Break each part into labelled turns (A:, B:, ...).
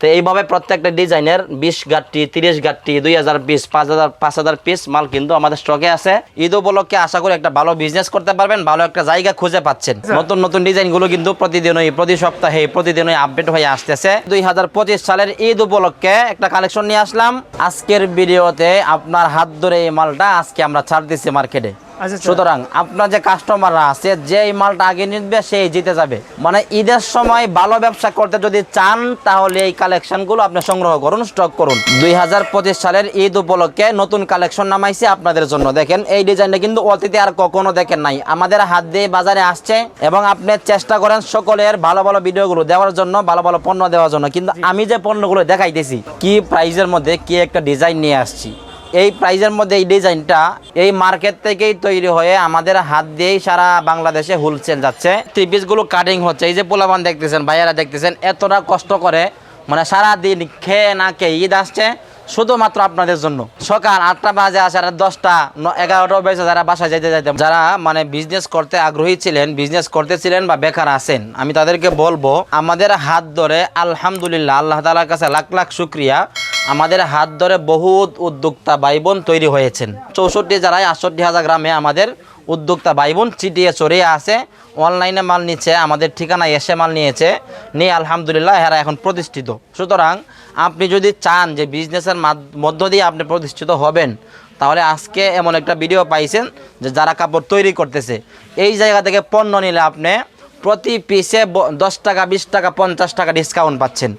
A: তো এইভাবে প্রত্যেকটা ডিজাইনের বিশ গাঠটি তিরিশ গাঠটি দুই হাজার বিশ পাঁচ হাজার পাঁচ হাজার পিস মাল কিন্তু আমাদের স্টকে আছে। ঈদ উপলক্ষে আশা করি একটা ভালো বিজনেস করতে পারবেন ভালো একটা জায়গা খুঁজে পাচ্ছেন। নতুন নতুন ডিজাইনগুলো কিন্তু প্রতিদিনই প্রতি সপ্তাহে প্রতিদিনই আপডেট হয়ে আসতেছে। দুই হাজার পঁচিশ সালের ঈদ উপলক্ষে একটা কালেকশন নিয়ে আসলাম। আজকের ভিডিওতে আপনার হাত ধরে এই মালটা আজকে আমরা ছাড় দিচ্ছি মার্কেটে
B: আচ্ছা, আচ্ছা।
A: সুতরাং আপনার যে কাস্টমাররা আছে, যেই মালটা আগে নিবে, সেই জিতে যাবে। মানে ঈদের সময় ভালো ব্যবসা করতে যদি চান, তাহলে এই কালেকশনগুলো আপনি সংগ্রহ করুন স্টক করুন। দুই হাজার পঁচিশ সালের ঈদ উপলক্ষে নতুন কালেকশন নামাইছে আপনাদের জন্য। দেখেন, এই ডিজাইনটা কিন্তু অতীতে আর কখনো দেখেন নাই। আমাদের হাত দিয়ে বাজারে আসছে এবং আপনি চেষ্টা করেন সকলের ভালো ভালো ভিডিওগুলো দেওয়ার জন্য, ভালো ভালো পণ্য দেওয়ার জন্য। কিন্তু আমি যে পণ্যগুলো দেখাইতেছি, কি প্রাইজের মধ্যে কি একটা ডিজাইন নিয়ে আসছি। এই প্রাইজের মধ্যে এই ডিজাইনটা এই মার্কেট থেকেই তৈরি হয়ে আমাদের হাত দিয়েই সারা বাংলাদেশে হোলসেল যাচ্ছে। থ্রি কাটিং হচ্ছে। এই যে পোলাবান দেখতেছেন, ভাইয়ারা দেখতেছেন, এতটা কষ্ট করে মানে সারা দিন খেয়ে না খেয়ে ঈদ আসছে শুধুমাত্র আপনাদের জন্য। সকাল আটটা বাজে আসে আর দশটা এগারোটা বেজে যারা বাসায় যেতে যেতে যারা মানে বিজনেস করতে আগ্রহী ছিলেন বিজনেস করতেছিলেন বা বেকার আছেন, আমি তাদেরকে বলব, আমাদের হাত ধরে আলহামদুলিল্লাহ, আল্লাহ তালার কাছে লাখ লাখ শুক্রিয়া। আমাদের হাত ধরে বহুত উদ্যোক্তা ভাই বোন তৈরি হয়েছেন। চৌষট্টি জেলায় আটষট্টি হাজার গ্রামে আমাদের উদ্যোক্তা ভাই বোন চিটিয়ে চড়িয়ে আছে। অনলাইনে মাল নিচ্ছে, আমাদের ঠিকানায় এসে মাল নিয়েছে। নিয়ে আলহামদুলিল্লাহ এরা এখন প্রতিষ্ঠিত। সুতরাং আপনি যদি চান যে বিজনেসের মাধ- মধ্য দিয়ে আপনি প্রতিষ্ঠিত হবেন, তাহলে আজকে এমন একটা ভিডিও পাইছেন যে যারা কাপড় তৈরি করতেছে, এই জায়গা থেকে পণ্য নিলে আপনি প্রতি পিসে দশ টাকা, বিশ টাকা, পঞ্চাশ টাকা ডিসকাউন্ট পাচ্ছেন।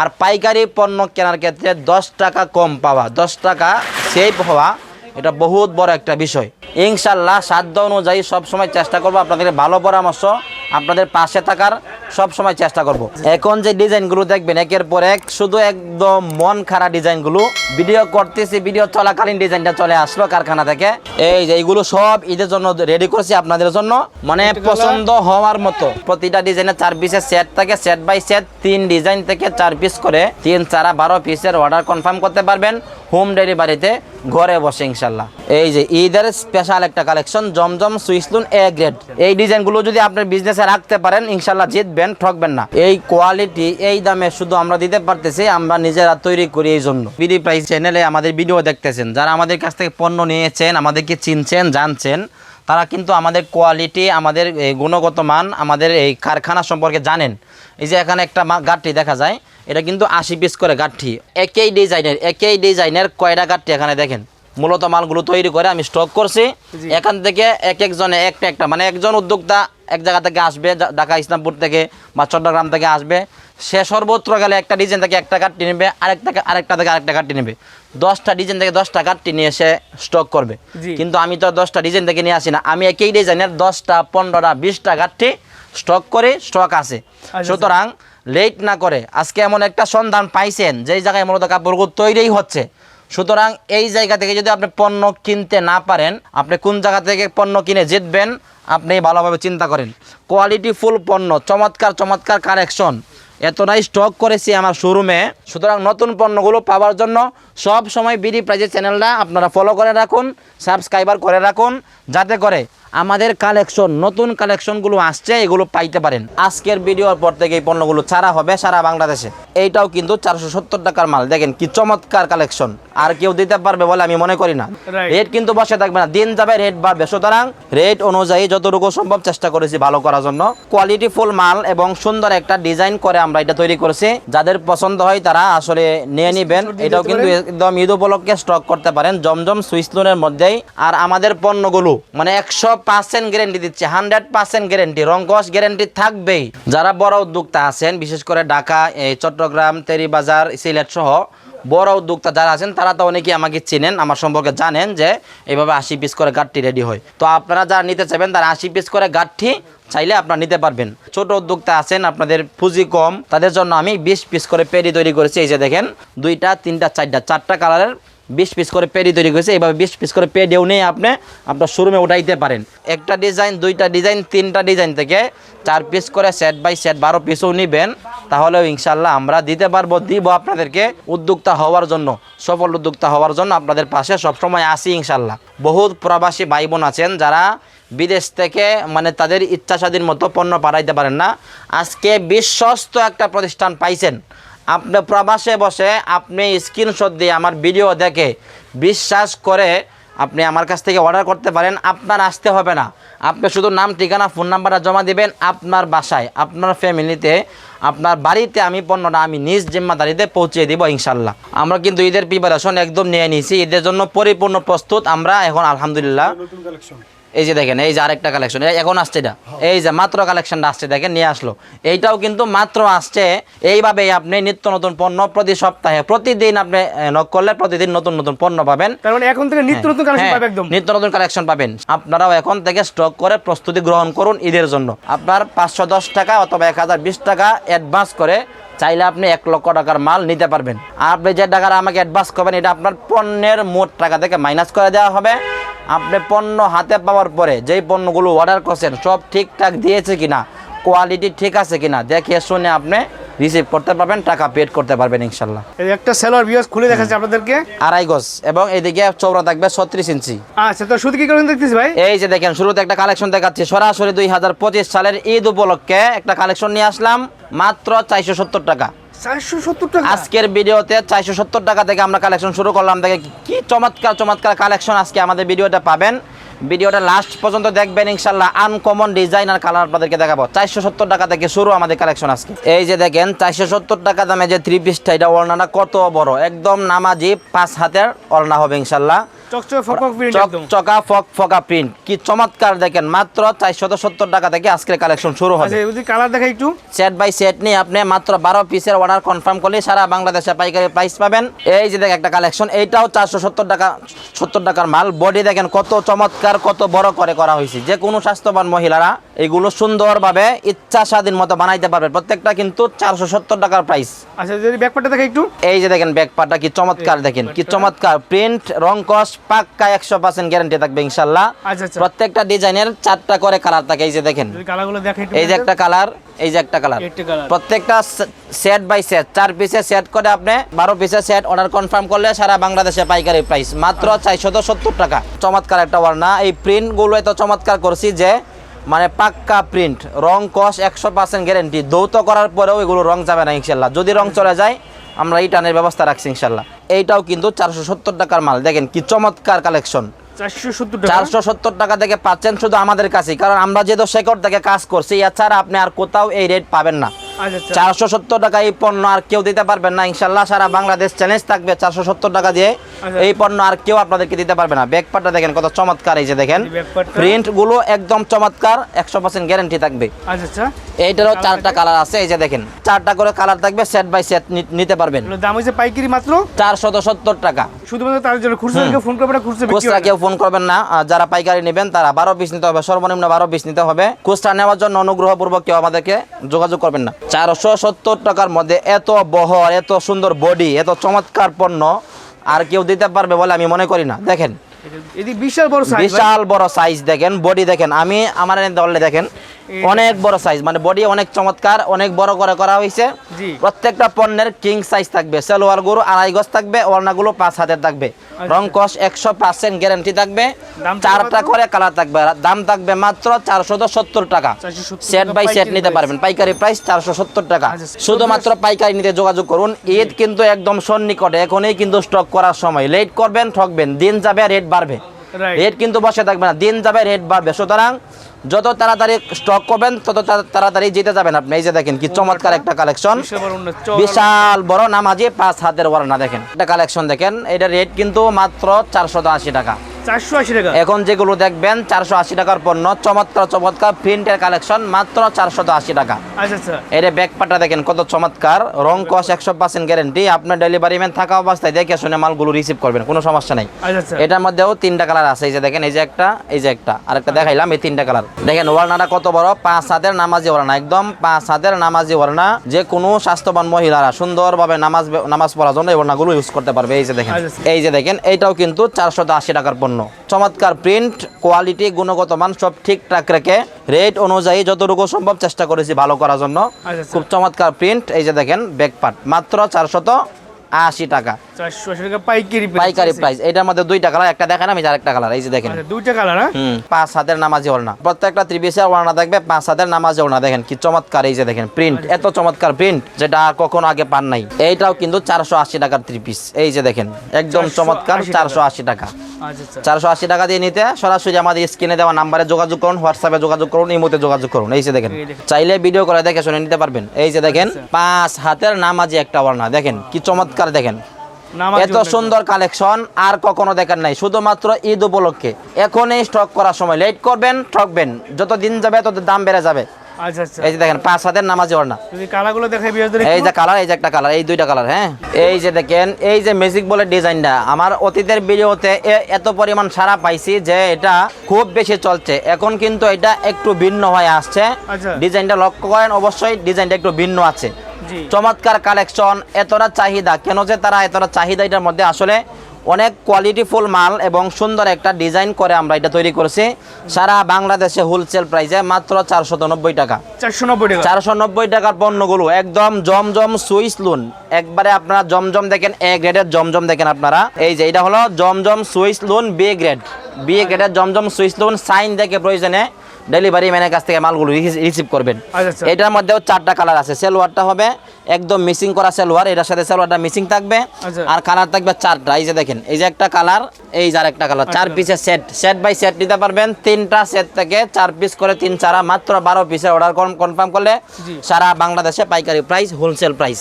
A: আর পাইকারি পণ্য কেনার ক্ষেত্রে দশ টাকা কম পাওয়া। দশ টাকা সেভ হওয়া, এটা বহুত বড় একটা বিষয়। ইনশাল্লাহ সাধ্য অনুযায়ী সবসময় চেষ্টা করব আপনাদের ভালো পরামর্শ আপনাদের পাশে থাকার সব সময় চেষ্টা করব। এখন যে ডিজাইনগুলো দেখবেন একের পর এক শুধু একদম মন খারাপ ডিজাইনগুলো। ভিডিও করতেছি ভিডিও চলাকালীন ডিজাইনটা চলে আসলো কারখানা থেকে। এই যে এইগুলো সব ঈদের জন্য রেডি করেছি আপনাদের জন্য। মানে পছন্দ হওয়ার মতো। প্রতিটা ডিজাইনে চার পিসের সেট থাকে সেট বাই সেট তিন ডিজাইন থেকে চার পিস করে। তিন চারা বারো পিসের অর্ডার কনফার্ম করতে পারবেন হোম ডেলিভারিতে ঘরে বসে ইনশাল্লাহ। এই যে ঈদের স্পেশাল একটা কালেকশন জমজম সুইসলুন এ গ্রেড এই ডিজাইনগুলো যদি আপনার বিজনেসে রাখতে পারেন, ইনশাল্লাহ জিতবেন, ঠকবেন না। এই কোয়ালিটি এই দামে শুধু আমরা দিতে পারতেছি, আমরা নিজেরা তৈরি করি এই জন্য। বিডি প্রাইস চ্যানেলে আমাদের ভিডিও দেখতেছেন। যারা আমাদের কাছ থেকে পণ্য নিয়েছেন, আমাদেরকে চিনছেন, জানছেন, তারা কিন্তু আমাদের কোয়ালিটি আমাদের গুণগত মান, আমাদের এই কারখানা সম্পর্কে জানেন। এই যে এখানে একটা গাঠটি দেখা যায়, এটা কিন্তু আশি পিস করে গাঠটি একই ডিজাইনের একই ডিজাইনের কয়টা গাঠটি এখানে দেখেন? মূলত মালগুলো তৈরি করে আমি স্টক করছি। এখান থেকে এক একজনে একটা একটা মানে একজন উদ্যোক্তা এক জায়গা থেকে আসবে ঢাকা ইসলামপুর থেকে বা চট্টগ্রাম থেকে আসবে। সে সর্বত্র গেলে একটা ডিজাইন থেকে একটা কাঠটি নেবে আরেকটা থেকে আরেকটা থেকে আরেকটা কাঠটি নেবে। দশটা ডিজাইন থেকে দশটা কাঠটি নিয়ে সে স্টক করবে। কিন্তু আমি তো দশটা ডিজাইন থেকে নিয়ে আসি না। আমি একই ডিজাইনের দশটা পনেরোটা বিশটা কাঠটি স্টক করে স্টক আছে।
B: আচ্ছা।
A: সুতরাং লেট না করে আজকে এমন একটা সন্ধান পাইছেন যেই জায়গায় মূলত কাপড়গুলো তৈরিই হচ্ছে। সুতরাং এই জায়গা থেকে যদি আপনি পণ্য কিনতে না পারেন, আপনি কোন জায়গা থেকে পণ্য কিনে জিতবেন, আপনি ভালোভাবে চিন্তা করেন। কোয়ালিটি ফুল পণ্য, চমৎকার চমৎকার কারেকশন এতটাই স্টক করেছি আমার শোরুমে সুতরাং নতুন পণ্যগুলো পাওয়ার জন্য সব সময় বিডি প্রাইজের চ্যানেলটা আপনারা ফলো করে রাখুন সাবস্ক্রাইবার করে রাখুন, যাতে করে আমাদের কালেকশন নতুন কালেকশনগুলো আসছে এগুলো পাইতে পারেন। আজকের ভিডিওর পর থেকে এই পণ্যগুলো ছাড়া হবে সারা বাংলাদেশে। এইটাও কিন্তু চারশো সত্তর টাকার মাল। দেখেন কি চমৎকার কালেকশন আর কেউ দিতে পারবে বলে আমি মনে করি না। রেট কিন্তু বসে থাকবে না। দিন যাবে রেট বাড়বে। সুতরাং রেট অনুযায়ী যতটুকু সম্ভব চেষ্টা করেছি ভালো করার জন্য। কোয়ালিটি ফুল মাল এবং সুন্দর একটা ডিজাইন করে আমরা এটা তৈরি করেছি। যাদের পছন্দ হয় তারা আসলে নিয়ে নিবেন। এটাও কিন্তু একদম ঈদ উপলক্ষে স্টক করতে পারেন। জমজম সুইস লোনের মধ্যেই। আর আমাদের পণ্যগুলো মানে একশো পার্সেন্ট গ্যারেন্টি দিচ্ছে হান্ড্রেড পার্সেন্ট গ্যারেন্টি রঙ্কস গ্যারেন্টি থাকবেই। যারা বড় উদ্যোক্তা আছেন, বিশেষ করে ঢাকা চট্টগ্রাম তেরিবাজার সিলেট সহ বড় উদ্যোক্তা যারা আছেন, তারা তো অনেকেই আমাকে চেনেন, আমার সম্পর্কে জানেন যে এইভাবে আশি পিস করে গাঠটি রেডি হয়। তো আপনারা যারা নিতে চাইবেন, তারা আশি পিস করে গাঠটি চাইলে আপনারা নিতে পারবেন। ছোট উদ্যোক্তা আছেন, আপনাদের পুঁজি কম, তাদের জন্য আমি বিশ পিস করে পেরি তৈরি করেছি, এই যে দেখেন, দুইটা, তিনটা, চারটা চারটা কালারের বিশ পিস করে পেডি তৈরি করেছে। এইভাবে বিশ পিস করে পেডিও নিয়ে আপনি আপনার শোরুমে উঠাইতে পারেন। একটা ডিজাইন দুইটা ডিজাইন তিনটা ডিজাইন থেকে চার পিস করে সেট বাই সেট বারো পিসও নিবেন। তাহলেও ইনশাল্লাহ আমরা দিতে পারব, দিব আপনাদেরকে উদ্যোক্তা হওয়ার জন্য, সফল উদ্যোক্তা হওয়ার জন্য আপনাদের পাশে সবসময় আসি ইনশাল্লাহ বহুত প্রবাসী ভাই বোন আছেন যারা বিদেশ থেকে মানে তাদের ইচ্ছা স্বাধীন মতো পণ্য পাঠাইতে পারেন না। আজকে বিশ্বস্ত একটা প্রতিষ্ঠান পাইছেন। আপনি প্রবাসে বসে আপনি স্ক্রিনশট দিয়ে আমার ভিডিও দেখে বিশ্বাস করে আপনি আমার কাছ থেকে অর্ডার করতে পারেন, আপনার আসতে হবে না। আপনি শুধু নাম, ঠিকানা ফোন নাম্বারটা জমা দিবেন আপনার বাসায়, আপনার ফ্যামিলিতে আপনার বাড়িতে আমি পণ্যটা আমি নিজ জিম্মাদারিতে পৌঁছে দিব ইনশাল্লাহ। আমরা কিন্তু ঈদের প্রিপারেশন একদম নিয়ে নিয়েছি, ঈদের জন্য পরিপূর্ণ প্রস্তুত। আমরা এখন আলহামদুলিল্লাহ এই যে দেখেন এই যে আরেকটা কালেকশন এখন আসছে এটা। এই যে মাত্র কালেকশনটা আসছে দেখেন নিয়ে আসলো। এইটাও কিন্তু মাত্র আসছে। এইভাবেই আপনি নিত্য নতুন পণ্য প্রতি সপ্তাহে প্রতিদিন আপনি নক করলে প্রতিদিন নতুন নতুন পণ্য পাবেন।
B: তার মানে এখন থেকে নিত্য নতুন কালেকশন
A: হ্যাঁ,
B: পাবে একদম।
A: নিত্য নতুন কালেকশন পাবেন। আপনারাও এখন থেকে স্টক করে প্রস্তুতি গ্রহণ করুন ঈদের জন্য। আপনার পাঁচশো দশ টাকা অথবা এক হাজার বিশ টাকা অ্যাডভান্স করে চাইলে আপনি এক লক্ষ টাকার মাল নিতে পারবেন। আর আপনি যে টাকার আমাকে অ্যাডভান্স করবেন এটা আপনার পণ্যের মোট টাকা থেকে মাইনাস করে দেওয়া হবে। আপনি পণ্য হাতে পাওয়ার পরে যেই পণ্যগুলো অর্ডার করছেন সব ঠিকঠাক দিয়েছে কিনা কোয়ালিটি ঠিক আছে কিনা দেখে শুনে আপনি রিসিভ করতে পারবেন টাকা পেড করতে পারবেন ইনশাল্লাহ
B: এই একটা সেলোয়ার বিয়াস খুলে দেখাচ্ছি আপনাদেরকে।
A: আড়াই গজ এবং এদিকে চৌড়া থাকবে ছত্রিশ ইঞ্চি।
B: আচ্ছা তো শুধু কি করেন দেখতেছি ভাই?
A: এই যে দেখেন শুরুতে একটা কালেকশন দেখাচ্ছি সরাসরি দুই হাজার পঁচিশ সালের ঈদ উপলক্ষে একটা কালেকশন নিয়ে আসলাম মাত্র চারশো সত্তর টাকা
B: চারশো সত্তর টাকা।
A: আজকের ভিডিওতে চারশো সত্তর টাকা থেকে আমরা কালেকশন শুরু করলাম। দেখে কি চমৎকার চমৎকার কালেকশন আজকে আমাদের ভিডিওটা পাবেন। ভিডিওটা লাস্ট পর্যন্ত দেখবেন ইনশাল্লাহ আনকমন ডিজাইন আর কালার আপনাদেরকে দেখাবো। চারশো সত্তর টাকা থেকে শুরু আমাদের কালেকশন আজকে। এই যে দেখেন, চারশো সত্তর টাকা দামে যে থ্রি পিসটা এটা ওড়নাটা কত বড়? একদম নামাজি পাঁচ হাতের ওড়না হবে ইনশাল্লাহ চকা ফক ফকা প্রিন্ট কি চমৎকার দেখেন মাত্র চারশত সত্তর টাকা থেকে আজকের কালেকশন শুরু হবে।
B: আচ্ছা কালার দেখা একটু।
A: সেট বাই সেট নিয়ে আপনি মাত্র বারো পিসের অর্ডার কনফার্ম করলে সারা বাংলাদেশে পাইকারি প্রাইস পাবেন। এই যে দেখেন একটা কালেকশন এইটাও চারশো সত্তর টাকা সত্তর টাকার মাল। বডি দেখেন কত চমৎকার কত বড় করে করা হয়েছে। যে কোনো স্বাস্থ্যবান মহিলারা এগুলো সুন্দরভাবে ইচ্ছা স্বাধীন মতো বানাইতে পারবে। প্রত্যেকটা কিন্তু চারশো সত্তর টাকার প্রাইস
B: আচ্ছা যদি ব্যাকপার্টটা দেখা একটু।
A: এই যে দেখেন ব্যাকপাটা কি চমৎকার দেখেন কি চমৎকার। প্রিন্ট রং কস পাক্কা একশো পার্সেন্ট গ্যারান্টি থাকবে ইনশাল্লাহ।
B: আচ্ছা আচ্ছা।
A: প্রত্যেকটা ডিজাইনের চারটা করে কালার থাকে এই যে দেখেন। এই যে একটা কালার এই যে একটা কালার প্রত্যেকটা সেট বাই সেট চার পিসে সেট করে আপনি বারো পিসের সেট অর্ডার কনফার্ম করলে সারা বাংলাদেশে পাইকারি প্রাইস মাত্র চারশত সত্তর টাকা। চমৎকার একটা ওয়ার্না এই প্রিন্টগুলো এত চমৎকার করছি যে মানে পাক্কা প্রিন্ট রং কস একশো পার্সেন্ট গ্যারেন্টি দৌত করার পরেও এগুলো রং যাবে না ইনশাল্লাহ। যদি রং চলে যায় আমরা এই টানের ব্যবস্থা রাখছি ইনশাল্লাহ। এইটাও কিন্তু চারশো সত্তর টাকার মাল। দেখেন কি চমৎকার কালেকশন
B: চারশো সত্তর টাকা?
A: থেকে পাচ্ছেন শুধু আমাদের কাছে কারণ আমরা যেহেতু শেকড় থেকে কাজ করছি এছাড়া আপনি আর কোথাও এই রেট পাবেন না। চারশো সত্তর টাকা এই পণ্য আর কেউ দিতে পারবেন না। ইনশাল্লাহ সারা বাংলাদেশ চ্যালেঞ্জ থাকবে চারশো সত্তর টাকা দিয়ে
B: আচ্ছা।
A: এই পণ্য আর কেউ আপনাদেরকে দিতে পারবে না। ব্যাকপারটা দেখেন কত চমৎকার এই যে দেখেন। প্রিন্টগুলো একদম চমৎকার একশো পার্সেন্ট গ্যারেন্টি থাকবে।
B: আচ্ছা আচ্ছা।
A: এইটারও চারটা কালার আছে এই যে দেখেন। চারটা করে কালার থাকবে সেট বাই সেট নিতে পারবেন।
B: দাম হচ্ছে পাইকারি মাত্র?
A: চারশত সত্তর টাকা।
B: শুধুমাত্র তার জন্য খুচরো ফোন করবে না খুচরো।
A: কেউ ফোন করবেন না। যারা পাইকারি নেবেন তারা বারো পিস নিতে হবে সর্বনিম্ন বারো পিস নিতে হবে। খুচরা নেওয়ার জন্য অনুগ্রহপূর্বক কেউ আমাদেরকে যোগাযোগ করবেন না। চারশো সত্তর টাকার মধ্যে এত বহর এত সুন্দর বডি এত চমৎকার পণ্য আর কেউ দিতে পারবে বলে আমি মনে করি না। দেখেন
B: বিশাল বড় সাইজ
A: বিশাল বড় সাইজ দেখেন বডি দেখেন। আমি আমার এনে ধরলে দেখেন অনেক বড় সাইজ মানে বডি অনেক চমৎকার অনেক বড় করে করা হয়েছে। প্রত্যেকটা পণ্যের কিং সাইজ থাকবে। সেলোয়ারগুলো আড়াই গজ থাকবে ওড়নাগুলো পাঁচ হাতের থাকবে। রং কস একশো পার্সেন্ট গ্যারান্টি থাকবে। চারটা করে কালার থাকবে। দাম থাকবে মাত্র চারশো সত্তর টাকা। সেট বাই সেট নিতে পারবেন। পাইকারি প্রাইস চারশো সত্তর টাকা।
B: আচ্ছা,
A: শুধুমাত্র পাইকারি নিতে যোগাযোগ করুন। ঈদ কিন্তু একদম সন্নিকটে। এখনই কিন্তু স্টক করার সময়। লেট করবেন ঠকবেন। দিন যাবে রেট বাড়বে. রেট কিন্তু বসে থাকবে না। দিন যাবে রেট বাড়বে। সুতরাং যত তাড়াতাড়ি স্টক করবেন তত তাড়াতাড়ি জিতে যাবেন আপনি। এই যে দেখেন কি চমৎকার একটা কালেকশন
B: বিশাল বড়
A: নামাজি পাঁচ হাতের ওয়ারনা দেখেন। একটা কালেকশন দেখেন। এটা রেট কিন্তু মাত্র চারশো আশি টাকা।
B: চারশো আশি টাকা।
A: এখন যেগুলো দেখবেন চারশো আশি টাকার পণ্য চমৎকার চমৎকার প্রিন্টের কালেকশন মাত্র চারশত আশি টাকা।
B: আচ্ছা আচ্ছা।
A: এর ব্যাকপাটা দেখেন কত চমৎকার। রং কস একশো পার্সেন্ট গ্যারেন্টি আপনার ডেলিভারি ম্যান থাকা অবস্থায় দেখে শুনে মালগুলো রিসিভ করবেন কোনো সমস্যা নাই।
B: আচ্ছা আচ্ছা।
A: এটার মধ্যেও তিনটা কালার আছে এই যে দেখেন এই যে একটা এই যে একটা। আরেকটা দেখাইলাম এই তিনটা কালার দেখেন ওয়ালনাটা কত বড়? পাঁচ হাতের নামাজি ওয়ালনা একদম পাঁচ হাতের নামাজি ওয়ালনা। যে কোনো স্বাস্থ্যবান মহিলারা সুন্দরভাবে নামাজ নামাজ পড়ার জন্য এই ওয়ালনাগুলো ইউজ করতে পারবে এই যে দেখেন।
B: আচ্ছা।
A: এই যে দেখেন এইটাও কিন্তু চারশত আশি টাকার পণ্য। চমৎকার প্রিন্ট কোয়ালিটি গুণগত মান সব ঠিকঠাক রেখে রেট অনুযায়ী যতটুকু সম্ভব চেষ্টা করেছি ভালো করার জন্য।
B: আচ্ছা, আচ্ছা।
A: খুব চমৎকার প্রিন্ট এই যে দেখেন ব্যাকপার্ট মাত্র চারশত আশি টাকা।
B: পাইকারি?
A: প্রাইস এটার মধ্যে দুইটা কালার একটা দেখেন আমি আরেকটা কালার এই যে দেখেন।
B: আচ্ছা, দুইটা কালার হ্যাঁ?
A: হুম পাঁচ হাতের নামাজি ওড়না প্রত্যেকটা ত্রিপিসের ওড়না থাকবে পাঁচ হাতের নামাজি ওড়না দেখেন কি চমৎকার এই যে দেখেন প্রিন্ট এত চমৎকার প্রিন্ট যেটা কখনো আগে পান নাই। এইটাও কিন্তু চারশো আশি টাকার থ্রি পিস এই যে দেখেন একদম চমৎকার চারশো আশি টাকা।
B: আচ্ছা আচ্ছা
A: চারশো আশি টাকা দিয়ে নিতে সরাসরি আমাদের স্ক্রিনে দেওয়া নাম্বারে যোগাযোগ করুন হোয়াটসঅ্যাপে যোগাযোগ করুন ইমোতে যোগাযোগ করুন। এই যে দেখেন চাইলে ভিডিও করে দেখে শুনে নিতে পারবেন। এই যে দেখেন
B: আচ্ছা।
A: পাঁচ হাতের নামাজি একটা ওড়না। দেখেন কি চমৎকার দেখেন। এত সুন্দর কালেকশন আর কখনো দেখার নাই। শুধুমাত্র ঈদ উপলক্ষে। এখনই স্টক করার সময়। লেট করবেন ঠকবেন। যত দিন যাবে তত দাম বেড়ে যাবে।
B: আচ্ছা আচ্ছা।
A: এই যে দেখেন পাঁচ হাতের নামাজি ওড়না।
B: কালারগুলো দেখাই
A: এই যে কালার এই যে একটা কালার এই দুইটা কালার হ্যাঁ? এই যে দেখেন এই যে ম্যাজিক বলের ডিজাইনটা। আমার অতীতের ভিডিওতে এত পরিমাণ সারা পাইছি যে এটা খুব বেশি চলছে। এখন কিন্তু এটা একটু ভিন্ন হয়ে আসছে।
B: আচ্ছা।
A: ডিজাইনটা লক্ষ্য করেন অবশ্যই ডিজাইনটা একটু ভিন্ন আছে। চমৎকার কালেকশন এতটা চাহিদা। কেন যে তারা এতটা চাহিদা এটার মধ্যে আসলে অনেক কোয়ালিটিফুল মাল এবং সুন্দর একটা ডিজাইন করে আমরা এটা তৈরি করেছি। সারা বাংলাদেশে হোলসেল প্রাইসে মাত্র
B: চারশো নব্বই টাকা।
A: চারশো নব্বই টাকার পণ্যগুলো একদম জমজম সুইস লুন। একবারে আপনারা জমজম দেখেন এ গ্রেডের জমজম দেখেন আপনারা। এই যে এটা হলো Zamzam Swiss lawn B grade B গ্রেডের জমজম সুইস লুন সাইন দেখে প্রয়োজনে ডেলিভারি ম্যানের কাছ থেকে মালগুলো রিসিভ করবেন।
B: আচ্ছা, আচ্ছা।
A: এটার মধ্যেও চারটা কালার আছে। সেলোয়ারটা হবে একদম মিসিং করা সেলোয়ার এটার সাথে সেলোয়ারটা মিসিং থাকবে।
B: আচ্ছা।
A: আর কালার থাকবে চারটা এই যে দেখেন এই যে একটা কালার এই যে আরেকটা কালার চার। পিসের সেট সেট বাই সেট নিতে পারবেন তিনটা সেট থেকে চার পিস করে তিন চারা মাত্র বারো পিসের অর্ডার কনফার্ম করলে সারা বাংলাদেশে পাইকারি প্রাইস হোলসেল প্রাইস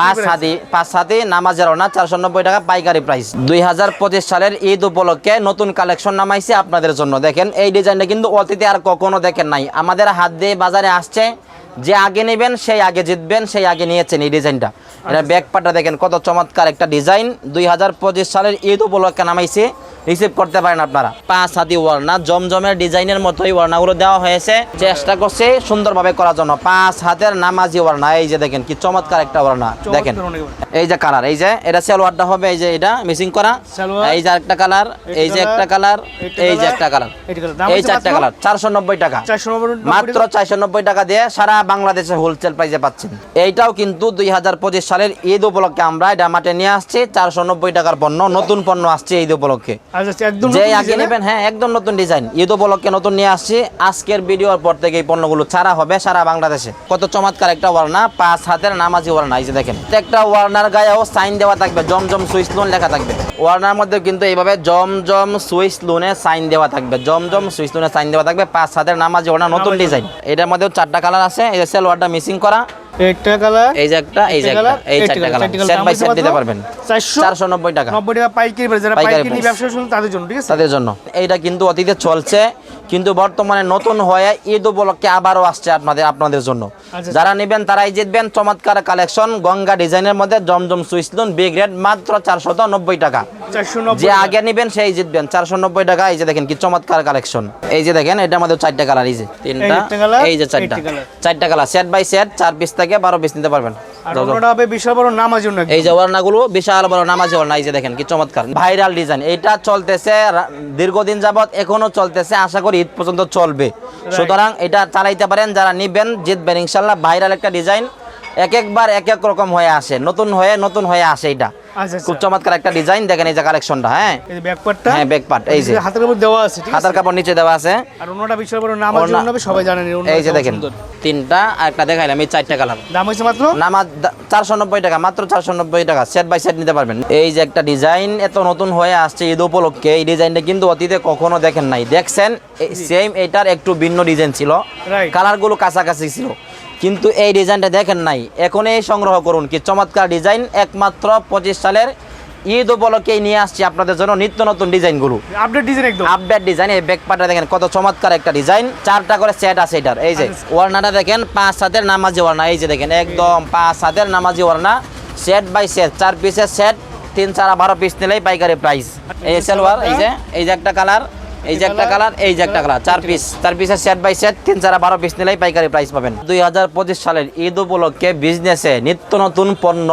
A: পাঁচ। হাতি পাঁচ হাতি নামাজের ওনা চারশো নব্বই টাকা পাইকারি প্রাইস দুই হাজার পঁচিশ সালের ঈদ উপলক্ষে নতুন কালেকশন নামাইছে আপনাদের জন্য। দেখেন এই ডিজাইনটা কিন্তু অতীতে আর কখনো দেখেন নাই। আমাদের হাত দিয়ে বাজারে আসছে যে আগে নেবেন সেই আগে জিতবেন সেই আগে নিয়েছেন এই ডিজাইনটা। এটা ব্যাগ পাটা দেখেন কত চমৎকার একটা ডিজাইন। দুই হাজার পঁচিশ সালের ঈদ উপলক্ষে নামাইছে। রিসিভ করতে পারেন আপনারা। পাঁচ হাতি ওয়ার্না জমজমের ডিজাইনের মতোই ওয়ার্নাগুলো দেওয়া হয়েছে। চেষ্টা করছে সুন্দরভাবে করার জন্য। পাঁচ হাতের নামাজি ওয়ার্না এই যে দেখেন কি চমৎকার একটা ওয়ার্না দেখেন। এই যে কালার এই যে এটা সালোয়ারটা হবে এই যে এটা মিসিং করা। এই যে একটা কালার এই যে একটা কালার এই যে একটা কালার। এই চারটা কালার চারশো নব্বই টাকা। মাত্র চারশো নব্বই টাকা দিয়ে সারা বাংলাদেশে হোলসেল প্রাইসে পাচ্ছেন। এইটাও কিন্তু দুই হাজার পঁচিশ সালের ঈদ উপলক্ষে আমরা এটা মাঠে নিয়ে আসছি। চারশো নব্বই টাকার পণ্য নতুন পণ্য আসছে ঈদ উপলক্ষে। যে আগে নেবেন হ্যাঁ একদম নতুন ডিজাইন ঈদ উপলক্ষে নতুন নিয়ে আসছি। আজকের ভিডিওর পর থেকে এই পণ্যগুলো ছাড়া হবে সারা বাংলাদেশে। কত চমৎকার একটা ওয়ার্না পাঁচ হাতের নামাজি ওয়ার্না এই যে দেখেন। একটা ওয়ার্নার গায়েও সাইন দেওয়া থাকবে জমজম সুইস লোন লেখা থাকবে। ওয়ার্নার মধ্যে কিন্তু এইভাবে জমজম সুইস লোনে সাইন দেওয়া থাকবে জমজম সুইস লোনে সাইন দেওয়া থাকবে পাঁচ হাতের নামাজি ওয়ার্না নতুন ডিজাইন এটার মধ্যেও চারটা কালার আছে এই যে সেলোয়ারটা মিসিং করা।
B: একটা কালার
A: এই যে একটা এই যে একটা এই চারটা কালার সেট বাই সেট দিতে পারবেন।
B: চারশো
A: চারশো নব্বই টাকা।
B: নব্বই টাকা পাইকারি যারা
A: পাইকারি।
B: ব্যবসা তাদের জন্য ঠিক আছে?
A: তাদের জন্য। এইটা কিন্তু অতীতে চলছে। কিন্তু বর্তমানে নতুন হয়ে ঈদ উপলক্ষে আবারও আসছে আপনাদের আপনাদের জন্য।
B: আচ্ছা।
A: যারা নেবেন তারাই জিতবেন। চমৎকার কালেকশন গঙ্গা ডিজাইনের মধ্যে জমজম সুইসলুন বি গ্রেড মাত্র চারশত নব্বই টাকা। যে আগে নেবেন সেই জিতবেন। চারশো নব্বই টাকা এই যে দেখেন কি চমৎকার কালেকশন। এই যে দেখেন এটার মধ্যে চারটা কালার এই যে তিনটা এই যে চারটা। চারটা কালার সেট বাই সেট চার পিস থেকে বারো পিস নিতে পারবেন।
B: আর
A: যাও, যাও।
B: অন্যটা হবে বিশাল বড় নামার জন্য
A: এই যে ওড়নাগুলো বিশাল বড় নামাজি ওড়না এই যে দেখেন কি চমৎকার। ভাইরাল ডিজাইন এটা চলতেছে দীর্ঘদিন যাবত এখনও চলতেছে আশা করি ঈদ পর্যন্ত চলবে। সুতরাং এটা চালাইতে পারেন যারা নিবেন জিতবেন। ইনশাল্লাহ ভাইরাল একটা ডিজাইন এক একবার এক এক রকম হয়ে আসে। নতুন হয়ে নতুন হয়ে আসে এটা। খুব
B: আচ্ছা।
A: চমৎকার একটা ডিজাইন দেখেন এই যে কালেকশনটা হ্যাঁ?
B: ব্যাক পার্টটা
A: হ্যাঁ ব্যাক পার্ট এই যে
B: হাতের উপর দেওয়া আছে
A: হাতার কাপড় নিচে দেওয়া আছে।
B: আর অন্যটা বিশাল বড় জন্য সবাই জানেন এই
A: যে দেখেন তিনটা আর একটা দেখাইলাম এই চারটা কালার
B: দাম হয়েছে মাত্র?
A: নামাজ চারশো নব্বই টাকা মাত্র চারশো নব্বই টাকা। সেট বাই সেট নিতে পারবেন। এই যে একটা ডিজাইন এত নতুন হয়ে আসছে ঈদ উপলক্ষে এই ডিজাইনটা কিন্তু অতীতে কখনো দেখেন নাই। দেখছেন সেম এটার একটু ভিন্ন ডিজাইন ছিল. কালারগুলো কাছাকাছি ছিল। কিন্তু এই ডিজাইনটা দেখেন নাই। এখনই সংগ্রহ করুন কি চমৎকার ডিজাইন। একমাত্র পঁচিশ সালের ঈদ উপলক্ষে নিয়ে আসছি আপনাদের জন্য নিত্য নতুন ডিজাইনগুলো।
B: আপডেট ডিজাইন একদম।
A: আপডেট ডিজাইন এই ব্যাক পার্টটা দেখেন কত চমৎকার একটা ডিজাইন। চারটা করে সেট আছে এটার। এই যে
B: আচ্ছা।
A: ওয়ার্নাটা দেখেন পাঁচ হাতের নামাজি ওয়ার্না এই যে দেখেন একদম পাঁচ হাতের নামাজি ওয়ার্না সেট বাই সেট চার পিসের সেট তিন চার বারো পিস নিলেই পাইকারি প্রাইস এই যে সালোয়ার এই যে এই যে একটা কালার এই যে একটা কালার এই যে একটা কালার চার পিস চার পিসের সেট বাই সেট তিন চারা বারো পিস নিলেই পাইকারি প্রাইস পাবেন। দুই হাজার পঁচিশ সালের ঈদ উপলক্ষে বিজনেসে নিত্য নতুন পণ্য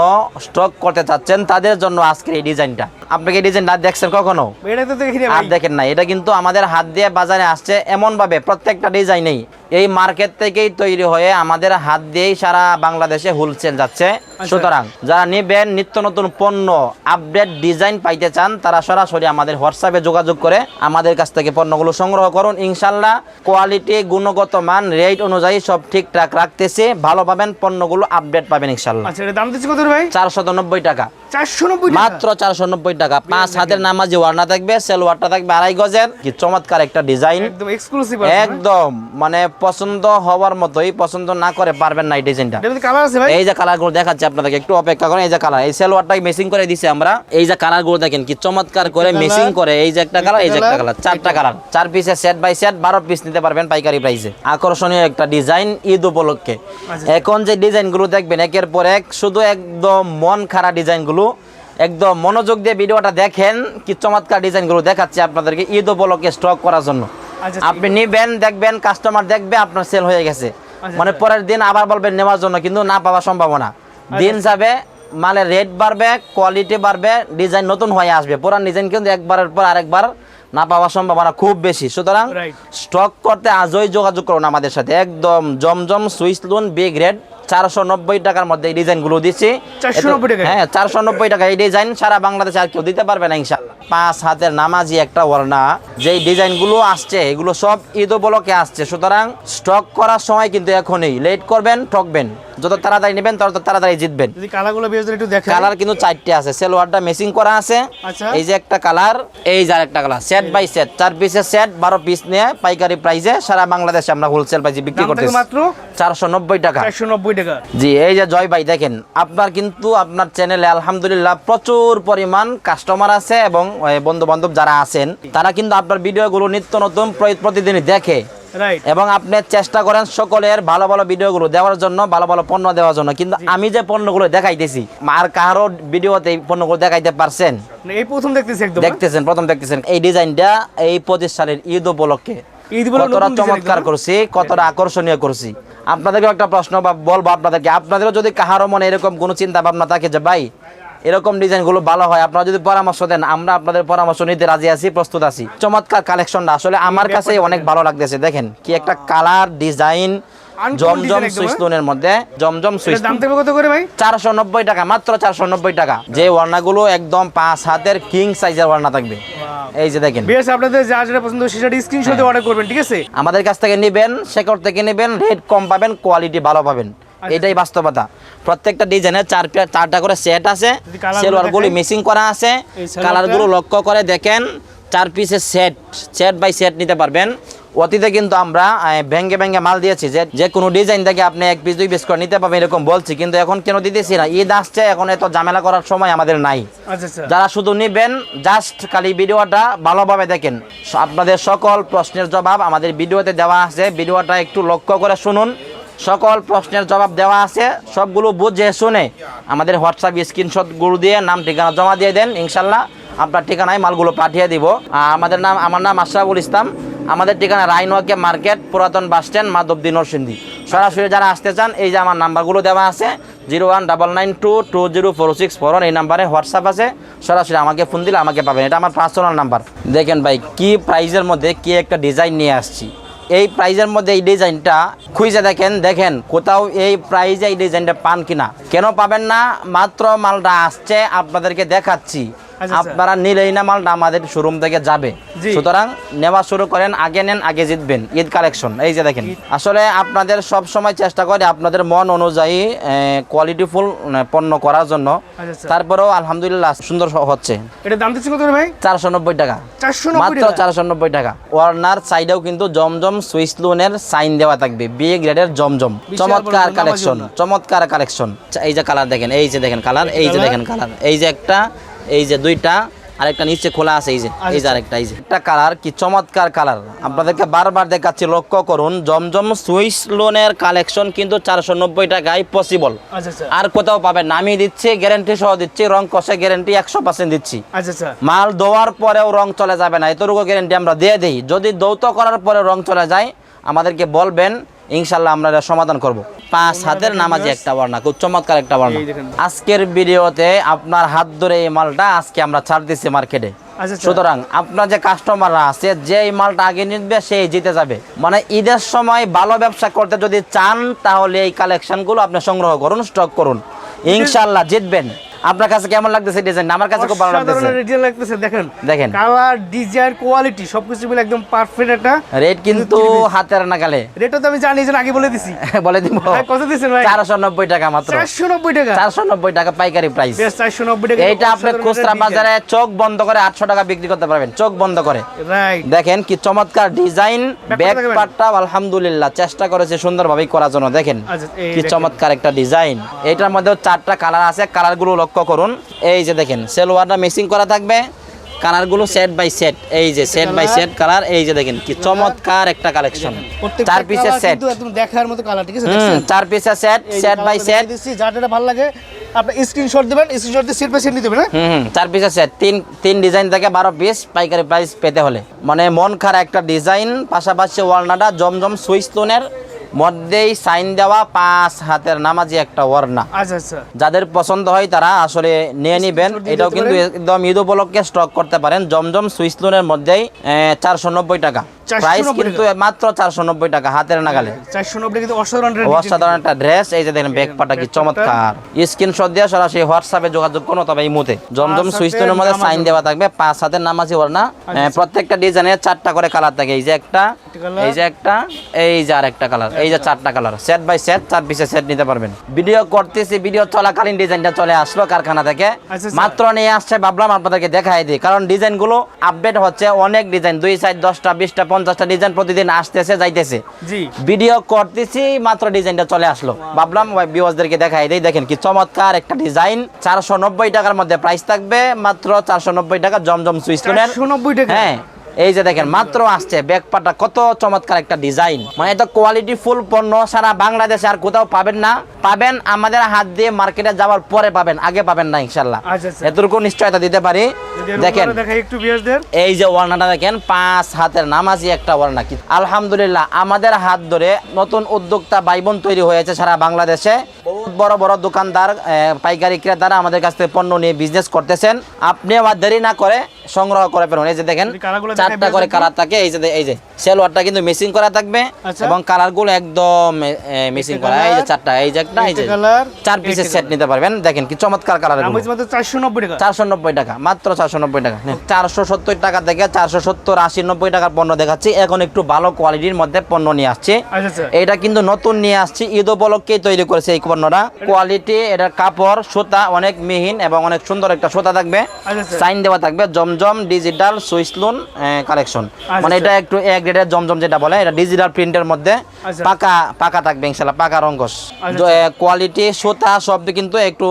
A: স্টক করতে চাচ্ছেন তাদের জন্য আজকের এই ডিজাইনটা আপনাকে এই ডিজাইনটা দেখছেন কখনো?
B: না
A: আর দেখেন না এটা কিন্তু আমাদের হাত দিয়ে বাজারে আসছে এমন ভাবে প্রত্যেকটা ডিজাইনেই এই মার্কেট থেকেই তৈরি হয়ে আমাদের হাত দিয়েই সারা বাংলাদেশে হোলসেল যাচ্ছে। সুতরাং যারা নেবেন নিত্য নতুন পণ্য আপডেট ডিজাইন পাইতে চান তারা সরাসরি আমাদের হোয়াটসঅ্যাপে যোগাযোগ করে আমাদের কাছ থেকে পণ্যগুলো সংগ্রহ করুন। ইনশাল্লাহ কোয়ালিটি গুণগত মান রেট অনুযায়ী সব ঠিকঠাক রাখতেছে। ভালো পাবেন পণ্যগুলো আপডেট পাবেন ইনশাল্লাহ
B: আচ্ছা এটা দাম দিচ্ছি কত ভাই?
A: চারশত নব্বই টাকা।
B: চারশো নব্বই
A: মাত্র চারশো নব্বই টাকা। পাঁচ হাতের নামাজি ওয়ার্না থাকবে সেলোয়ারটা থাকবে আড়াই গজের। কি চমৎকার একটা ডিজাইন
B: একদম
A: মানে পছন্দ হওয়ার মতোই পছন্দ না করে পারবেন না এই ডিজাইনটা এই যে কালারগুলো দেখাচ্ছি আপনাদেরকে একটু অপেক্ষা করেন এই যে কালার এই সেলোয়ারটাই মেসিং করে দিছি আমরা। এই যে কালারগুলো দেখেন কি চমৎকার করে মেসিং করে এই যে একটা কালার এই যে একটা কালার চারটা কালার চার পিসে সেট বাই সেট বারো পিস নিতে পারবেন পাইকারি প্রাইসে আকর্ষণীয় একটা ডিজাইন ঈদ উপলক্ষে।
B: আচ্ছা।
A: এখন যে ডিজাইনগুলো দেখবেন একের পর এক শুধু একদম মন খারা ডিজাইনগুলো একদম মনোযোগ দিয়ে ভিডিওটা দেখেন কি চমৎকার ডিজাইনগুলো দেখাচ্ছি আপনাদেরকে ঈদ উপলক্ষে স্টক করার জন্য। আপনি নিবেন দেখবেন কাস্টমার দেখবে আপনার সেল হয়ে গেছে।
B: আচ্ছা,
A: মানে পরের দিন আবার বলবেন নেওয়ার জন্য কিন্তু না পাওয়ার সম্ভাবনা। দিন যাবে মালের রেট বাড়বে কোয়ালিটি বাড়বে ডিজাইন নতুন হয়ে আসবে। পুরান ডিজাইন কিন্তু একবারের পর আরেকবার না পাওয়ার সম্ভাবনা খুব বেশি। সুতরাং স্টক করতে আজই যোগাযোগ করুন আমাদের সাথে। একদম Zamzam Swiss lawn B grade চারশো নব্বই টাকার মধ্যে এই ডিজাইনগুলো দিচ্ছি।
B: 490
A: হ্যাঁ চারশো নব্বই টাকা এই ডিজাইন সারা বাংলাদেশে আর কেউ দিতে পারবে না ইনশাল্লাহ পাঁচ হাতের নামাজি একটা ওড়না। যেই ডিজাইনগুলো আসছে এগুলো সব ঈদ উপলক্ষে আসছে। সুতরাং স্টক করার সময় কিন্তু এখনই লেট করবেন ঠকবেন। যত তাড়াতাড়ি নেবেন তত তাড়াতাড়ি জিতবেন।
B: যদি কালারগুলো বেশ একটু দেখেন।
A: কালার কিন্তু চারটে আছে। সেলোয়ারটা মেসিং করা আছে।
B: আচ্ছা।
A: এই যে একটা কালার এই যে আরেকটা কালার। সেট বাই সেট চার পিসের সেট বারো পিস নিয়ে পাইকারি প্রাইসে সারা বাংলাদেশে আমরা হোলসেল প্রাইসে বিক্রি করতেছি।
B: মাত্র
A: চারশো নব্বই টাকা।
B: চারশো নব্বই টাকা।
A: জি এই যে জয় ভাই দেখেন আপনার কিন্তু আপনার চ্যানেলে আলহামদুলিল্লাহ প্রচুর পরিমাণ কাস্টমার আছে এবং বন্ধু বান্ধব যারা আছেন তারা কিন্তু আপনার ভিডিওগুলো নিত্য নতুন প্রতিদিনই দেখে। এবং আপনি চেষ্টা করেন সকলের ভালো ভালো ভিডিওগুলো দেওয়ার জন্য ভালো ভালো পণ্য দেওয়ার জন্য। কিন্তু আমি যে পণ্যগুলো দেখাইতেছি আর কারও ভিডিওতে এই পণ্যগুলো দেখাইতে পারছেন?
B: এই প্রথম দেখতেছি হ্যাঁ?
A: দেখতেছেন প্রথম দেখতেছেন। এই ডিজাইনটা এই পঁচিশ সালের ঈদ উপলক্ষে। কতটা চমৎকার করছি কতটা আকর্ষণীয় করছি। আপনাদেরকে একটা প্রশ্ন বা বলব আপনাদেরকে আপনাদেরও যদি কাহারও মনে এরকম কোনো চিন্তা ভাবনা থাকে যে ভাই এরকম ডিজাইনগুলো ভালো হয়। আপনারা যদি পরামর্শ দেন আমরা আপনাদের পরামর্শ নিতে রাজি আছি প্রস্তুত আছি। চমৎকার কালেকশনটা আসলে আমার কাছে অনেক ভালো লাগতেছে দেখেন কি একটা কালার ডিজাইন জমজম সুইচ
B: হ্যাঁ?
A: লোনের মধ্যে জমজম সুইচ
B: দাম থাকবে কত করে ভাই?
A: চারশো নব্বই টাকা মাত্র চারশো নব্বই টাকা। যে ওয়ার্নাগুলো একদম পাঁচ হাতের কিং সাইজের ওয়ার্না থাকবে। এই যে দেখেন।
B: বেশ আপনাদের যা যেটা পছন্দ সেটা স্ক্রিনশটে
A: হ্যাঁ।
B: অর্ডার করবেন ঠিক আছে?
A: আমাদের কাছ থেকে নেবেন শেকড় থেকে নেবেন রেট কম পাবেন কোয়ালিটি ভালো পাবেন। এটাই বাস্তবতা। প্রত্যেকটা ডিজাইনের চার চারটা করে সেট আছে সেলোয়ারগুলি মিসিং করা আছে কালারগুলো লক্ষ্য করে দেখেন চার পিসের সেট সেট বাই সেট নিতে পারবেন। অতীতে কিন্তু আমরা ভেঙ্গে ভেঙ্গে মাল দিয়েছি যে যে কোনো ডিজাইন থেকে আপনি এক পিস দুই পিস করে নিতে পারবেন এরকম বলছি কিন্তু এখন কেন দিতেছি না? ঈদ আসছে এখন এত ঝামেলা করার সময় আমাদের নাই।
B: আচ্ছা আচ্ছা।
A: যারা শুধু নিবেন জাস্ট খালি ভিডিওটা ভালোভাবে দেখেন। আপনাদের সকল প্রশ্নের জবাব আমাদের ভিডিওতে দেওয়া আছে ভিডিওটা একটু লক্ষ্য করে শুনুন। সকল প্রশ্নের জবাব দেওয়া আছে, সবগুলো বুঝে শুনে আমাদের হোয়াটসঅ্যাপ স্ক্রিনশটগুলো দিয়ে নাম, ঠিকানা জমা দিয়ে দেন, ইনশাল্লাহ আপনার ঠিকানায় মালগুলো পাঠিয়ে দিব। আমাদের নাম, আমার নাম আশরাফুল ইসলাম। আমাদের ঠিকানা রাইনওয়াকে মার্কেট, পুরাতন বাস স্ট্যান্ড, মাধবদী নরসিংদী। সরাসরি যারা আসতে চান, এই যে আমার নাম্বারগুলো দেওয়া আছে zero one double nine two two zero four six four one এই নাম্বারে হোয়াটসঅ্যাপ আছে। সরাসরি আমাকে ফোন দিলে আমাকে পাবেন। এটা আমার পার্সোনাল নাম্বার দেখেন ভাই, কি প্রাইজের মধ্যে কি একটা ডিজাইন নিয়ে আসছি। এই প্রাইজের মধ্যে এই ডিজাইনটা খুঁজে দেখেন দেখেন কোথাও এই প্রাইজে এই ডিজাইনটা পান কিনা কেন পাবেন না মাত্র মালটা আসছে, আপনাদেরকে দেখাচ্ছি। আপনারা নিলেই না মালটা আমাদের শোরুম থেকে যাবে। সুতরাং নেওয়া শুরু করেন আগে নেন আগে জিতবেন। ঈদ কালেকশন এই যে দেখেন। আসলে আপনাদের সব সময় চেষ্টা করি আপনাদের মন অনুযায়ী কোয়ালিটিফুল পণ্য করার জন্য।
B: আচ্ছা, আচ্ছা।
A: তারপরেও আলহামদুলিল্লাহ সুন্দর হচ্ছে।
B: এটা দাম দিচ্ছি কত ভাই?
A: চারশো নব্বই টাকা। মাত্র চারশো নব্বই টাকা। ওয়ার্নার সাইডেও কিন্তু জমজম সুইস লোনের সাইন দেওয়া থাকবে। বি গ্রেডের জমজম। চমৎকার কালেকশন চমৎকার কালেকশন এই যে কালার দেখেন এই যে দেখেন কালার এই যে দেখেন কালার এই যে একটা এই যে দুইটা আরেকটা নিচে খোলা আছে এই যে এই যে আরেকটা এই যে। একটা কালার কি চমৎকার কালার। আপনাদেরকে বারবার দেখাচ্ছি লক্ষ্য করুন জমজম সুইস লোনের কালেকশন কিন্তু চারশো নব্বই টাকায় পসিবল
B: আচ্ছা আচ্ছা।
A: আর কোথাও পাবেন না। আমি দিচ্ছি গ্যারেন্টি সহ দিচ্ছি রং কষে গ্যারেন্টি একশো পার্সেন্ট দিচ্ছি।
B: আচ্ছা আচ্ছা।
A: মাল দেওয়ার পরেও রং চলে যাবে না। এতটুকু গ্যারেন্টি আমরা দিয়ে দিই। যদি দৌত করার পরে রং চলে যায় আমাদেরকে বলবেন ইনশাল্লাহ আমরা সমাধান করব। পাঁচ হাতের নামাজি একটা বর্ণা খুব চমৎকার একটা বর্ণা। আজকের ভিডিওতে আপনার হাত ধরে এই মালটা আজকে আমরা ছাড় দিচ্ছি মার্কেটে।
B: আচ্ছা আচ্ছা।
A: সুতরাং আপনার যে কাস্টমাররা আছে যে এই মালটা আগে নিবে সেই জিতে যাবে। মানে ঈদের সময় ভালো ব্যবসা করতে যদি চান তাহলে এই কালেকশনগুলো আপনি সংগ্রহ করুন স্টক করুন। ইনশাল্লাহ জিতবেন। আপনার কাছে কেমন লাগতেছে ডিজাইন আমার কাছে খুব ভালো লাগতেছে।
B: ডিজাইন লাগতেছে দেখেন।
A: দেখেন।
B: কালার ডিজাইন কোয়ালিটি সবকিছু মিলে একদম পারফেক্ট একটা
A: রেট কিন্তু হাতের নাগালে।
B: রেটও তো আমি জানি যে আগে বলে দিছি।
A: বলে দিব।
B: কত দিচ্ছেন ভাই?
A: চারশো নব্বই টাকা মাত্র।
B: চারশো নব্বই টাকা?
A: চারশো নব্বই টাকা পাইকারি প্রাইস
B: বেশ চারশো নব্বই টাকা
A: এইটা আপনি খুচরা বাজারে চোখ বন্ধ করে আটশো টাকা বিক্রি করতে পারবেন। চোখ বন্ধ করে।
B: রাইট
A: দেখেন কি চমৎকার ডিজাইন ব্যাক পার্টটা আলহামদুলিল্লাহ চেষ্টা করেছে সুন্দরভাবে করার জন্য। দেখেন
B: আচ্ছা,
A: কি চমৎকার একটা ডিজাইন এটার মধ্যে চারটা কালার আছে। কালারগুলো লক্ষ্য করুন এই যে দেখেন সেলোয়ারটা মেসিং করা থাকবে কালারগুলো সেট বাই সেট এই যে সেট বাই সেট কালার এই যে দেখেন কি চমৎকার একটা কালেকশন চার পিসের সেট
B: একদম দেখার মতো কালার ঠিক আছে?
A: চার পিসের সেট সেট বাই সেট
B: যার যেটা ভালো লাগে আপনি স্ক্রিনশট দিবেন স্ক্রিনশট দিয়ে সেট বাই সেট নিতে হবে না?
A: হুম হুম, চার পিসের সেট তিন তিন ডিজাইন থেকে বারো পিস পাইকারি প্রাইস পেতে হলে। মানে মন খারা একটা ডিজাইন পাশাপাশি ওয়ালনাটা জমজম সুইচ লোনের মধ্যেই সাইন দেওয়া পাঁচ হাতের নামাজি একটা ওয়ার্না
B: আচ্ছা আচ্ছা।
A: যাদের পছন্দ হয় তারা আসলে নিয়ে নিবেন। এটাও কিন্তু একদম ঈদ উপলক্ষে স্টক করতে পারেন। জমজম সুইস লোনের মধ্যেই চারশো নব্বই টাকা।
B: 490
A: প্রাইস
B: টাকা।
A: কিন্তু মাত্র চারশো নব্বই টাকা হাতের নাগালে।
B: চারশো নব্বই কিন্তু অসাধারণ
A: অসাধারণ একটা ড্রেস এই যে দেখেন ব্যাগ কি চমৎকার। স্ক্রিনশট দিয়ে সরাসরি হোয়াটসঅ্যাপে যোগাযোগ করুন তবে এই জমজম
B: পাঁচ
A: সুইস্টোনের মধ্যে সাইন দেওয়া থাকবে পাঁচ হাতের নামাজি ওর না? প্রত্যেকটা ডিজাইনের চারটা করে কালার থাকে। এই যে একটা এই যে একটা এই যে আরেকটা কালার এই যে চারটা কালার সেট বাই সেট চার পিসের সেট নিতে পারবেন। ভিডিও করতেছি ভিডিও চলাকালীন ডিজাইনটা চলে আসলো কারখানা থেকে।
B: আচ্ছা, আচ্ছা।
A: মাত্র নিয়ে আসছে ভাবলাম আপনাদেরকে দেখাই দিই। কারণ ডিজাইনগুলো আপডেট হচ্ছে অনেক ডিজাইন দুই সাইড দশটা বিশটা পঞ্চাশটা ডিজাইন প্রতিদিন আসতেছে যাইতেছে। ভিডিও করতেছি মাত্র ডিজাইনটা চলে আসলো। ভাবলাম বিওয়াজদেরকে দেখাই দেই। দেখেন কি চমৎকার একটা ডিজাইন চারশো নব্বই টাকার মধ্যে প্রাইস থাকবে মাত্র চারশো নব্বই টাকা জমজম সুইচ
B: চারশো নব্বই টাকা?
A: হ্যাঁ এই যে দেখেন মাত্র আসছে ব্যাকপাটা কত চমৎকার একটা ডিজাইন মানে এটা কোয়ালিটি ফুল পণ্য সারা বাংলাদেশে আর কোথাও পাবেন না। পাবেন আমাদের হাত দিয়ে মার্কেটে যাওয়ার পরে পাবেন আগে পাবেন না ইনশাল্লাহ
B: আচ্ছা, আচ্ছা।
A: এতটুকু নিশ্চয়তা দিতে পারি। দেখেন এই যে ওয়ার্নাটা দেখেন পাঁচ হাতের নামাজি একটা ওয়ার্না কি। আলহামদুলিল্লাহ আমাদের হাত ধরে নতুন উদ্যোক্তা বাইবন তৈরি হয়েছে সারা বাংলাদেশে। বহুত বড় বড় দোকানদার পাইকারি ক্রেতারা আমাদের কাছ থেকে পণ্য নিয়ে বিজনেস করতেছেন। আপনি আবার দেরি না করে সংগ্রহ করে ফেলুন। এই যে দেখেন চারটা করে কালার থাকে এই যে এই যে সেলোয়ারটা কিন্তু মেসিং করা থাকবে
B: আচ্ছা।
A: এবং কালারগুলো একদম মেসিং করা। এই যে চারটা এই যে একটা এই যে চার পিসের সেট নিতে পারবেন। দেখেন কি চমৎকার কালার
B: চারশো নব্বই টাকা।
A: চারশো নব্বই টাকা মাত্র চারশো নব্বই টাকা। চারশো সত্তর টাকা থেকে চারশো সত্তর আশি নব্বই টাকার পণ্য দেখাচ্ছি। এখন একটু ভালো কোয়ালিটির মধ্যে পণ্য নিয়ে আসছি।
B: আচ্ছা আচ্ছা।
A: এটা কিন্তু নতুন নিয়ে আসছি। ঈদ উপলক্ষেই তৈরি করেছে এই পণ্যটা। কোয়ালিটি এটার কাপড় সুতা অনেক মিহিন এবং অনেক সুন্দর একটা সুতা থাকবে। সাইন দেওয়া থাকবে জমজম ডিজিটাল সুইসলুন কালেকশন মানে
B: আচ্ছা।
A: এটা একটু এক গ্রেডের জমজম যেটা বলে এটা ডিজিটাল প্রিন্টের মধ্যে
B: আচ্ছা।
A: পাকা পাকা থাকবে ইনশাল্লাহ পাকা রঙ্গস
B: আচ্ছা।
A: কোয়ালিটি সুতা শব্দ কিন্তু একটু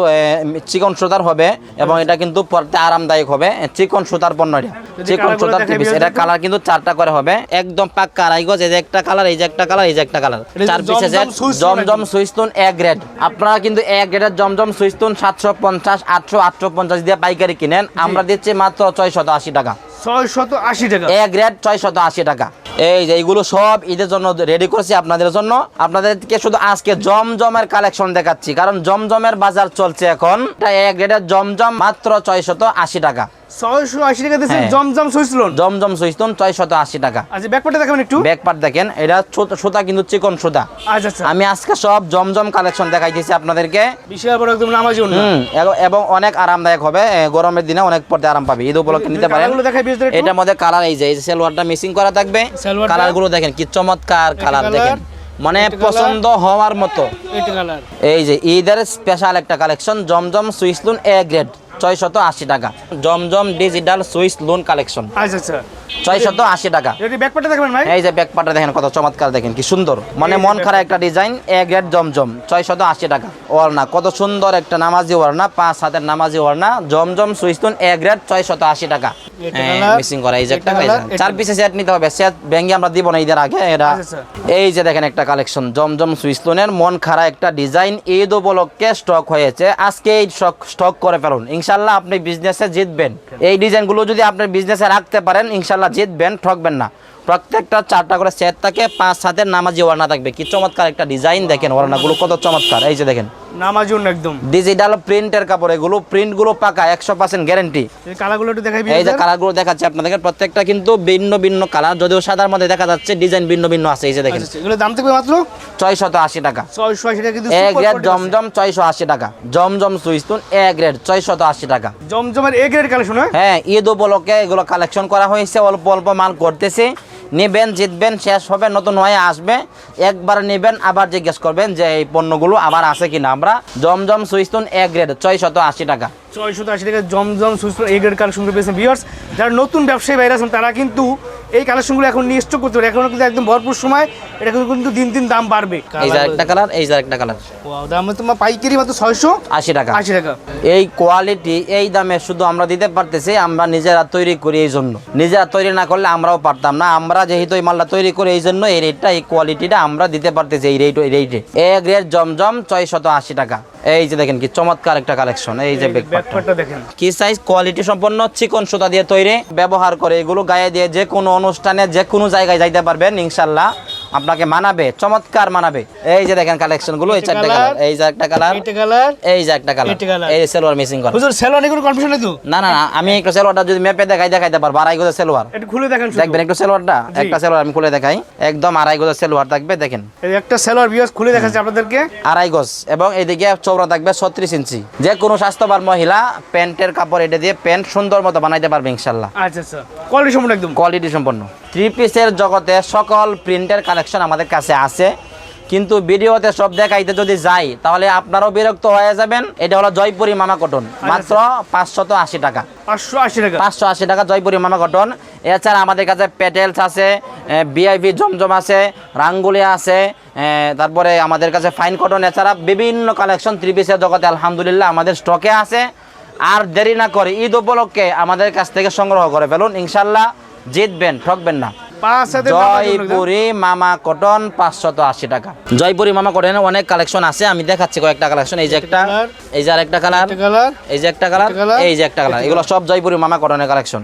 A: চিকন সুতার হবে এবং এটা কিন্তু পরতে আরামদায়ক হবে চিকন সুতার পণ্য এটা। চিকন সুতার
B: বিয়ার
A: এটা কালার কিন্তু চারটা করে হবে একদম পাক্কা আড়াই গজ এই যে একটা কালার এই যে একটা কালার এই যে একটা কালার চার
B: জমজম সুইচ লোন।
A: এক গ্রেড আপনারা কিন্তু এক গ্রেডের জমজম সুইস্তুন সাতশো পঞ্চাশ আটশো আটশো পঞ্চাশ দিয়ে পাইকারি কিনেন। আমরা দিচ্ছি মাত্র ছয়শত আশি টাকা।
B: ছয় শত আশি টাকা।
A: এক গ্রেড ছয়শত আশি টাকা। এই যে এইগুলো সব ঈদের জন্য রেডি করেছি আপনাদের জন্য। আপনাদেরকে শুধু আজকে জমজমের কালেকশন দেখাচ্ছি। কারণ জমজমের বাজার চলছে এখন। এটা এক গ্রেডের জমজম মাত্র ছয়শত আশি টাকা।
B: ছয়শো আশি টাকা দিচ্ছেন
A: হ্যাঁ।
B: জমজম
A: জমজম ছয়শত আশি টাকা।
B: আচ্ছা একটু।
A: দেখেন এটা সুতা- সুতা কিন্তু চিকন সুতা
B: আচ্ছা আচ্ছা।
A: আমি আজকে সব জমজম কালেকশন দেখাইতেছি আপনাদেরকে।
B: বিশাল বড় একদম নামাজি
A: হুম এবং- এবং অনেক আরামদায়ক হবে গরমের দিনে অনেক পড়তে আরাম পাবে। ঈদ উপলক্ষে নিতে পারেন।
B: কালারগুলো দেখাই বিয়ারদের একটু।
A: এটার মধ্যে কালার এই যে এই যে সালোয়ারটা মিসিং করা থাকবে।
B: সালোয়ারটা?
A: কালারগুলো দেখেন কি চমৎকার কালার দেখেন। মানে পছন্দ হওয়ার মতো। এই যে ঈদের স্পেশাল একটা collection Zamzam Swiss lawn A grade ছয়শত আশি টাকা। Zamzam digital Swiss lawn collection
B: আচ্ছা আচ্ছা।
A: ছয়শত আশি টাকা।
B: ব্যাকপাটে দেখাবেন ভাই?
A: এই যে ব্যাক দেখেন কত চমৎকার দেখেন কি সুন্দর। মানে মন খারাপ একটা ডিজাইন এ গ্রেড জমজম ছয়শত আশি টাকা। ওড়না কত সুন্দর একটা নামাজি ওড়না পাঁচ হাতের নামাজি ওড়না জমজম সুইস্তুন এ গ্রেড ছয়শত আশি টাকা। মিসিং করা এই যে একটা। চার পিসে সেট নিতে হবে সেট ব্যাঙ্গে আমরা দিব না ঈদের আগে এটা
B: আচ্ছা,
A: এই যে দেখেন একটা কালেকশন জমজম সুইস্তুনের মন খারাপ একটা ডিজাইন ঈদ উপলক্ষে স্টক হয়েছে। আজকে এই স্টক স্টক করে ফেলুন। ইনশাল্লাহ আপনি বিজনেসে জিতবেন। এই ডিজাইনগুলো যদি আপনার বিজনেসে রাখতে পারেন ইনশাল্লাহ জিতবেন ঠকবেন না। প্রত্যেকটা চারটা করে সেট থাকে পাঁচ হাতের নামাজি ওড়না থাকবে। কি চমৎকার একটা ডিজাইন দেখেন ওড়নাগুলো কত চমৎকার। এই যে দেখেন।
B: নামার একদম।
A: ডিজিটাল প্রিন্টের কাপড় এগুলো প্রিন্টগুলো পাকা একশো পার্সেন্ট গ্যারেন্টি
B: কালারগুলো একটু দেখাই
A: এই যে কালারগুলো দেখাচ্ছে আপনাদেরকে প্রত্যেকটা কিন্তু ভিন্ন ভিন্ন কালার যদিও সাদার মধ্যে দেখা যাচ্ছে ডিজাইন ভিন্ন ভিন্ন আছে এই যে দেখেন।
B: এগুলো দাম থাকবে মাত্র?
A: ছয়শত আশি টাকা।
B: ছয়শো আশি টাকা
A: এ গ্রেড জমজম ছয়শো আশি টাকা। জমজম সুইস্তুন এ গ্রেড ছয়শত আশি টাকা।
B: জমজমের এ গ্রেড কালেকশন হ্যাঁ?
A: হ্যাঁ ঈদ উপলক্ষে এগুলো কালেকশন করা হয়েছে অল্প অল্প মাল করতেছে। নেবেন, জিতবেন, শেষ হবে, নতুন হয়ে আসবে। একবার নেবেন, আবার জিজ্ঞেস করবেন যে এই পণ্যগুলো আবার আছে কিনা। আমরা জমজম সুইস্তুন এ গ্রেড ছয়শত আশি টাকা।
B: ছয়শো আশি টাকা Zamzam Swiss lawn A grade collection পেয়েছেন ভিউয়ার্স যারা নতুন ব্যবসায়ী বাইরে আছেন, তারা কিন্তু এই কালেকশনগুলো এখন নিয়ে স্টক করতে পারে। এখন কিন্তু একদম ভরপুর সময় এটা কিন্তু দিন দিন দাম বাড়বে।
A: এই যে একটা কালার এই যে একটা কালার
B: Wow, দাম তোমার পাইকারি মাত্র ছয়শো
A: আশি টাকা।
B: আশি টাকা।
A: এই কোয়ালিটি এই দামে শুধু আমরা দিতে পারতেছি আমরা নিজেরা তৈরি করি এই জন্য। নিজেরা তৈরি না করলে আমরাও পারতাম না। আমরা যেহেতু এই মালটা তৈরি করি এই জন্য এই রেটটা এই কোয়ালিটিটা আমরা দিতে পারতেছি এই রেট এই রেটে এ গ্রেড জমজম ছয়শত আশি টাকা। এই যে দেখেন কি চমৎকার একটা কালেকশন এই যে ব্যাকপার্টটা
B: দেখেন।
A: কি সাইজ কোয়ালিটি সম্পন্ন চিকন সুতা দিয়ে তৈরি ব্যবহার করে এগুলো গায়ে দিয়ে যে কোনো অনুষ্ঠানে যে কোনো জায়গায় যাইতে পারবেন ইনশাল্লাহ। আপনাকে মানাবে চমৎকার মানাবে। এই যে দেখেন কালেকশনগুলো এই চারটা কালার এই যে একটা কালার
B: এটা কালার
A: এই যে একটা কালার
B: এটা।
A: এই যে সেলোয়ার মিসিং করা।
B: হুজুর সেলন কোনো কনফিউশন নেই তো?
A: না না না আমি একটু সেলোয়ারটা যদি মেপে দেখাই দেখাইতে পারব। আড়াই গজের সেলোয়ার।
B: একটু খুলে দেখেন।
A: দেখবেন একটু সেলোয়ারটা? একটা সেলোয়ার আমি খুলে দেখাই। একদম আড়াই গজের সেলোয়ার থাকবে দেখেন।
B: এই একটা সেলর ভিউয়ার্স খুলে দেখাচ্ছি আপনাদেরকে।
A: আড়াই গজ এবং এদিকে চৌড়া থাকবে ছত্রিশ ইঞ্চি। যে কোনো স্বাস্থ্যবান মহিলা প্যান্টের কাপড় এটা দিয়ে প্যান্ট সুন্দর মতো বানাইতে পারবে ইনশাল্লাহ।
B: আচ্ছা আচ্ছা। কোয়ালিটি সম্পূর্ণ একদম।
A: কোয়ালিটি সম্পন্ন থ্রি পিসের জগতে সকল প্রিন্টের কালেকশন আমাদের কাছে আছে। কিন্তু ভিডিওতে সব দেখাইতে যদি যাই তাহলে আপনারাও বিরক্ত হয়ে যাবেন। এটা হলো জয়পুরি মামা কটন। মাত্র পাঁচশত আশি টাকা।
B: পাঁচশো আশি টাকা।
A: পাঁচশো আশি টাকা জয়পুরি মামা কটন। এছাড়া আমাদের কাছে পেটেলস আছে বিআইভি জমজম আছে রাঙ্গুলি আছে তারপরে আমাদের কাছে ফাইন কটন এছাড়া বিভিন্ন কালেকশন থ্রি পিসের জগতে আলহামদুলিল্লাহ আমাদের স্টকে আছে। আর দেরি না করে ঈদ উপলক্ষে আমাদের কাছ থেকে সংগ্রহ করে ফেলুন। ইনশাল্লাহ জিতবেন ঠকবেন না। জয়পুরি মামা কটন পাঁচশত আশি টাকা। জয়পুরি মামা কটনে অনেক কালেকশন আছে আমি দেখাচ্ছি কয়েকটা কালেকশন। এই যে একটা এই যে আরেকটা কালার এই যে একটা কালার এই যে একটা কালার এগুলো সব জয়পুরি মামা কটনের কালেকশন।